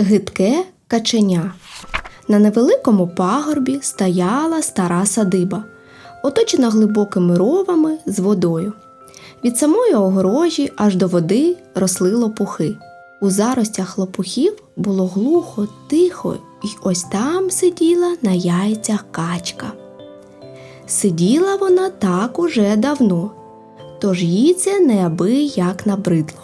Гидке каченя. На невеликому пагорбі стояла стара садиба, оточена глибокими ровами з водою. Від самої огорожі аж до води росли лопухи. У заростях лопухів було глухо, тихо, і ось там сиділа на яйцях качка. Сиділа вона так уже давно, тож їй це неабияк набридло.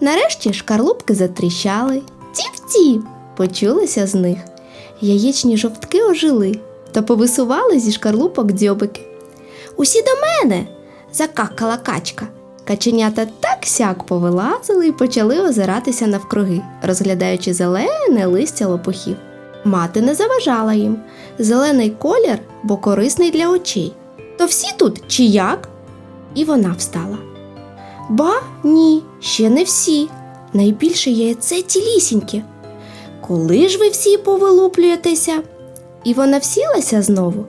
Нарешті шкарлупки затріщали. Тіп-тіп! почулися з них. Яєчні жовтки ожили та повисували зі шкарлупок дзьобики. Усі до мене. закакала качка. Каченята так сяк повилазили і почали озиратися навкруги, розглядаючи зелене листя лопухів. Мати не заважала їм. Зелений колір, бо корисний для очей. То всі тут чи як? І вона встала. Ба, ні, ще не всі. Найбільше яйце цілісіньке. Коли ж ви всі повилуплюєтеся? І вона всілася знову.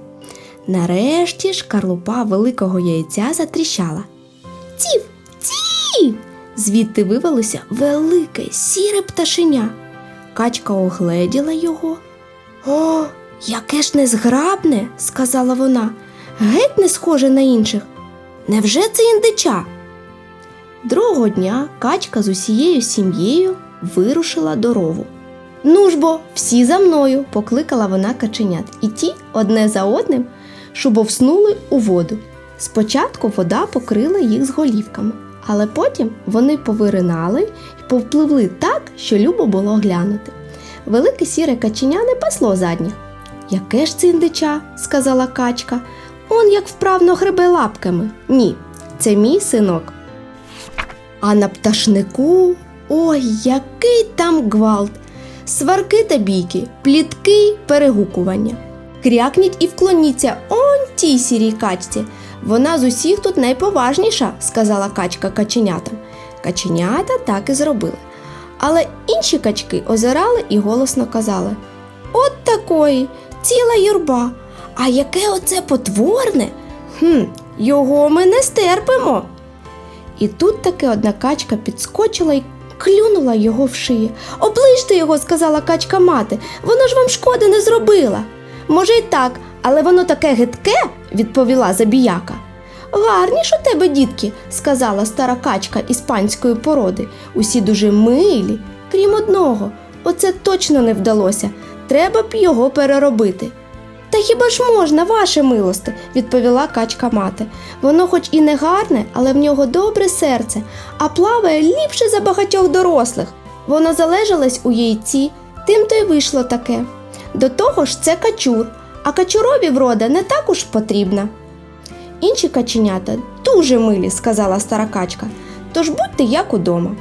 Нарешті шкарлупа великого яйця затріщала. Ців, ців! Звідти вивелося велике сіре пташеня. Качка огледіла його. О, яке ж незграбне, сказала вона, геть не схоже на інших. Невже це індича? Другого дня качка з усією сім'єю вирушила до рову. Ну ж бо, всі за мною, покликала вона каченят, і ті одне за одним шубовснули у воду. Спочатку вода покрила їх з голівками, але потім вони повиринали і повпливли так, що любо було глянути. Велике сіре каченя не пасло задніх. Яке ж це індича? сказала качка. Он як вправно гребе лапками. Ні, це мій синок. А на пташнику ой, який там гвалт! Сварки та бійки, плітки й перегукування. Крякніть і вклоніться он тій сірій качці. Вона з усіх тут найповажніша, сказала качка каченятам. Каченята так і зробили. Але інші качки озирали і голосно казали: От такої, ціла юрба. А яке оце потворне? Хм, його ми не стерпимо. І тут таки одна качка підскочила і клюнула його в шиї. Оближте його, сказала качка мати, воно ж вам шкоди не зробила. Може, й так, але воно таке гидке, відповіла забіяка. Гарні ж у тебе, дітки, сказала стара качка іспанської породи. Усі дуже милі, крім одного. Оце точно не вдалося. Треба б його переробити. Та хіба ж можна, ваше милосте, відповіла качка мати. Воно хоч і не гарне, але в нього добре серце, а плаває ліпше за багатьох дорослих. Воно залежалось у яйці, тим то й вийшло таке. До того ж, це качур, а качурові врода не так уж потрібна. Інші каченята дуже милі, сказала стара качка, тож будьте як удома.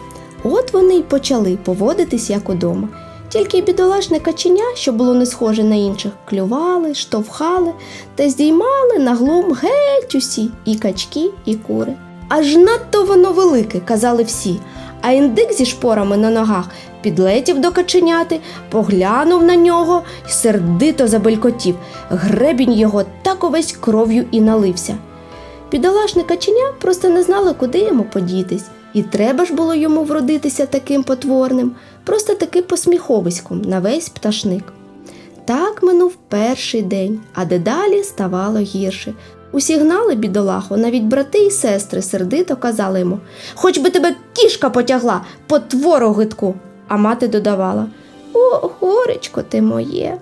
От вони й почали поводитись як удома. Тільки бідолашне каченя, що було не схоже на інших, клювали, штовхали та здіймали на глум геть усі і качки, і кури. Аж надто воно велике, казали всі, а індик зі шпорами на ногах підлетів до каченяти, поглянув на нього й сердито забелькотів. Гребінь його так увесь кров'ю і налився. Бідолашне каченя просто не знало, куди йому подітись, і треба ж було йому вродитися таким потворним, просто таки посміховиськом на весь пташник. Так минув перший день, а дедалі ставало гірше. Усі гнали бідолаху, навіть брати і сестри сердито казали йому Хоч би тебе кішка потягла, потвору гидку. А мати додавала О, горечко ти моє.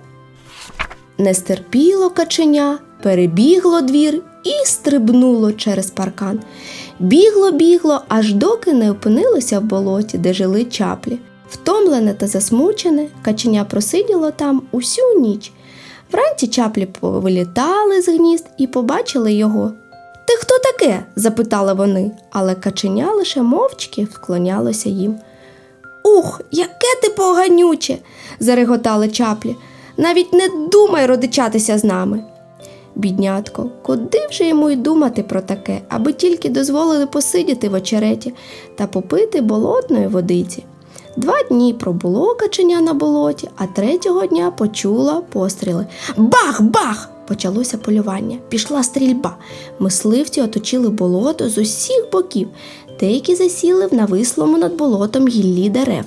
Не стерпіло каченя, перебігло двір і стрибнуло через паркан. Бігло, бігло, аж доки не опинилося в болоті, де жили чаплі. Втомлене та засмучене, каченя просиділо там усю ніч. Вранці чаплі повилітали з гнізд і побачили його. Ти хто таке? запитали вони, але каченя лише мовчки вклонялося їм. Ух, яке ти поганюче, зареготали чаплі. Навіть не думай родичатися з нами. Біднятко, куди вже йому й думати про таке, аби тільки дозволили посидіти в очереті та попити болотної водиці. Два дні пробуло каченя на болоті, а третього дня почула постріли. Бах, бах! Почалося полювання, пішла стрільба. Мисливці оточили болото з усіх боків, деякі засіли в навислому над болотом гіллі дерев.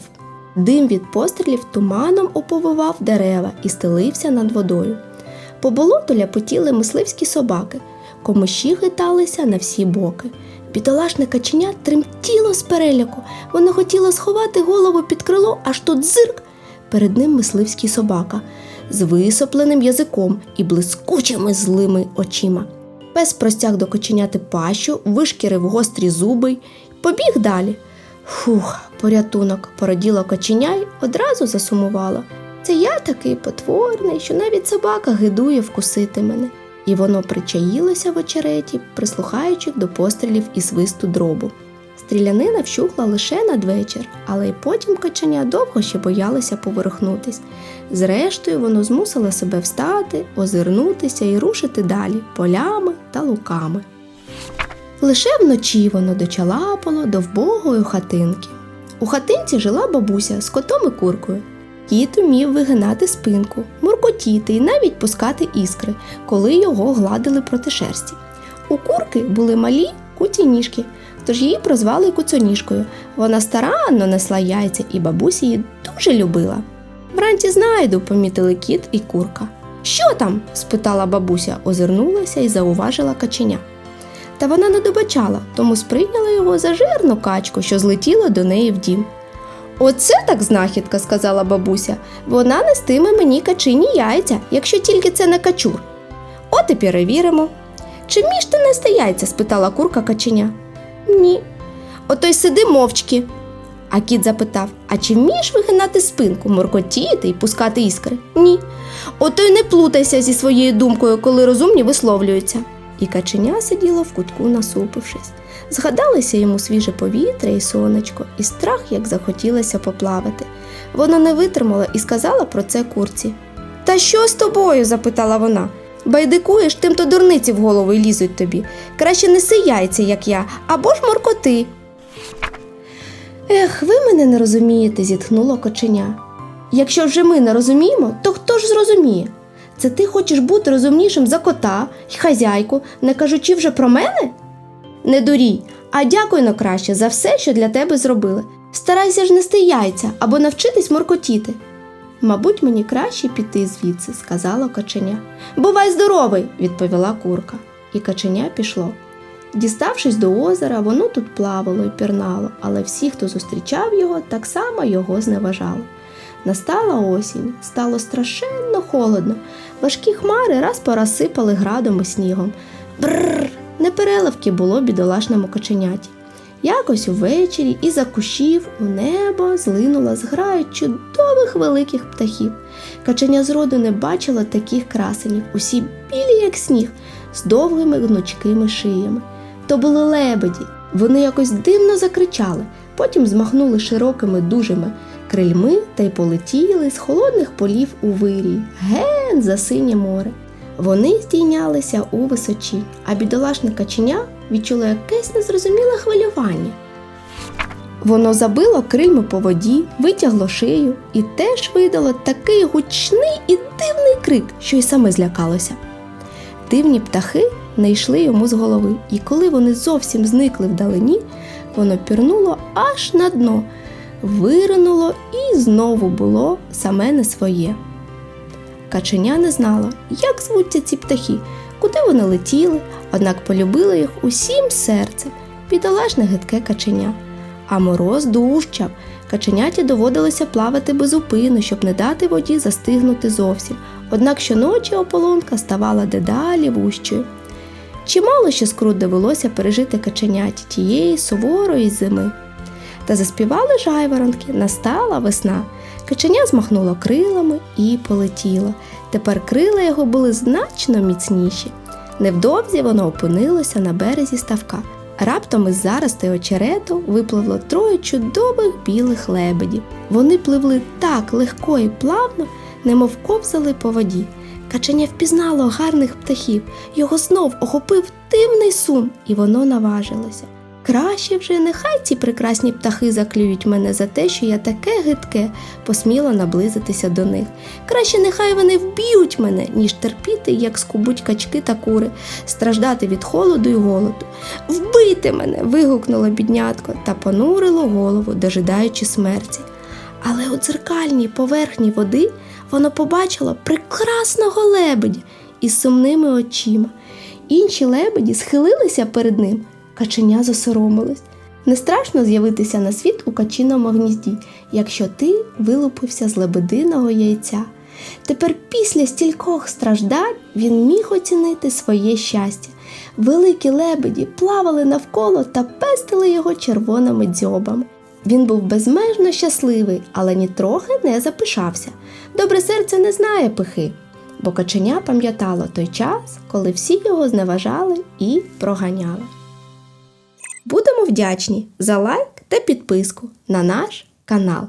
Дим від пострілів туманом оповивав дерева і стелився над водою. По болоту ляпотіли мисливські собаки, комиші хиталися на всі боки. Бідолашне каченя тремтіло з переляку. Воно хотіло сховати голову під крило, аж тут зирк. Перед ним мисливський собака з висопленим язиком і блискучими злими очима. Пес простяг до коченяти пащу, вишкірив гострі зуби й побіг далі. Фух, порятунок, породіло коченя й одразу засумувало. Це я такий потворний, що навіть собака гидує вкусити мене. І воно причаїлося в очереті, прислухаючи до пострілів і свисту дробу. Стрілянина вщухла лише надвечір, але й потім каченя довго ще боялося поворухнутись. Зрештою, воно змусило себе встати, озирнутися і рушити далі полями та луками. Лише вночі воно дочалапало до вбогої хатинки. У хатинці жила бабуся з котом і куркою. Кіт умів вигинати спинку, муркотіти і навіть пускати іскри, коли його гладили проти шерсті. У курки були малі куці ніжки, тож її прозвали куцоніжкою. Вона старанно несла яйця, і бабуся її дуже любила. Вранці знайду, помітили кіт і курка. Що там? спитала бабуся, озирнулася і зауважила каченя. Та вона не добачала, тому сприйняла його за жирну качку, що злетіла до неї в дім. Оце так знахідка, сказала бабуся. Вона нестиме мені качині яйця, якщо тільки це не качур. От і перевіримо. Чи вмієш ти нести яйця? спитала курка каченя. Ні. Ото й сиди мовчки. А кіт запитав: А чи вмієш вигинати спинку, моркотіти і пускати іскри? Ні. Ото й не плутайся зі своєю думкою, коли розумні висловлюються. І каченя сиділо в кутку, насупившись. Згадалося йому свіже повітря і сонечко, і страх, як захотілося поплавати. Вона не витримала і сказала про це курці. Та що з тобою? запитала вона. Байдикуєш, тим то дурниці в голову лізуть тобі. Краще неси яйця, як я, або ж моркоти. Ех, ви мене не розумієте, зітхнуло коченя. Якщо вже ми не розуміємо, то хто ж зрозуміє? Це ти хочеш бути розумнішим за кота й хазяйку, не кажучи вже про мене? Не дурій, а дякуй на краще за все, що для тебе зробили. Старайся ж нести яйця або навчитись моркотіти. Мабуть, мені краще піти звідси, сказала каченя. Бувай здоровий, відповіла курка, і каченя пішло. Діставшись до озера, воно тут плавало і пірнало, але всі, хто зустрічав його, так само його зневажали. Настала осінь, стало страшенно холодно. Важкі хмари раз по раз сипали градом і снігом. Бррр, непереливки було бідолашному каченяті. Якось увечері із-за кущів у небо злинула зграя чудових великих птахів. Каченя зроду не бачила таких красенів, усі білі, як сніг, з довгими гнучкими шиями. То були лебеді. Вони якось дивно закричали, потім змахнули широкими дужими крильми та й полетіли з холодних полів у вирій, ген за синє море. Вони здійнялися у височі, а бідолашне каченя відчуло якесь незрозуміле хвилювання. Воно забило крильми по воді, витягло шию і теж видало такий гучний і дивний крик, що й саме злякалося. Дивні птахи не йшли йому з голови, і коли вони зовсім зникли вдалині, воно пірнуло аж на дно, виринуло і знову було саме не своє. Каченя не знала, як звуться ці птахи, куди вони летіли, однак полюбила їх усім серцем, бідолашне гидке каченя. А мороз дужчав. Каченяті доводилося плавати безупину, щоб не дати воді застигнути зовсім. Однак щоночі ополонка ставала дедалі вущою. Чимало ще скрут довелося пережити каченяті тієї суворої зими. Та заспівали жайворонки, настала весна. Каченя змахнуло крилами і полетіло. Тепер крила його були значно міцніші. Невдовзі воно опинилося на березі ставка. Раптом із зарости очерету випливло троє чудових білих лебедів. Вони пливли так легко і плавно, немов ковзали по воді. Каченя впізнало гарних птахів, його знов охопив дивний сум, і воно наважилося. Краще вже нехай ці прекрасні птахи заклюють мене за те, що я таке гидке, посміла наблизитися до них. Краще нехай вони вб'ють мене, ніж терпіти, як скубуть качки та кури, страждати від холоду й голоду. Вбийте мене. вигукнуло біднятко та понурило голову, дожидаючи смерті. Але у дзеркальній поверхні води воно побачило прекрасного лебедя із сумними очима. Інші лебеді схилилися перед ним. Каченя засоромилось. Не страшно з'явитися на світ у качиному гнізді, якщо ти вилупився з лебединого яйця. Тепер після стількох страждань він міг оцінити своє щастя. Великі лебеді плавали навколо та пестили його червоними дзьобами. Він був безмежно щасливий, але нітрохи не запишався. Добре серце не знає пихи, бо каченя пам'ятало той час, коли всі його зневажали і проганяли. Будемо вдячні за лайк та підписку на наш канал.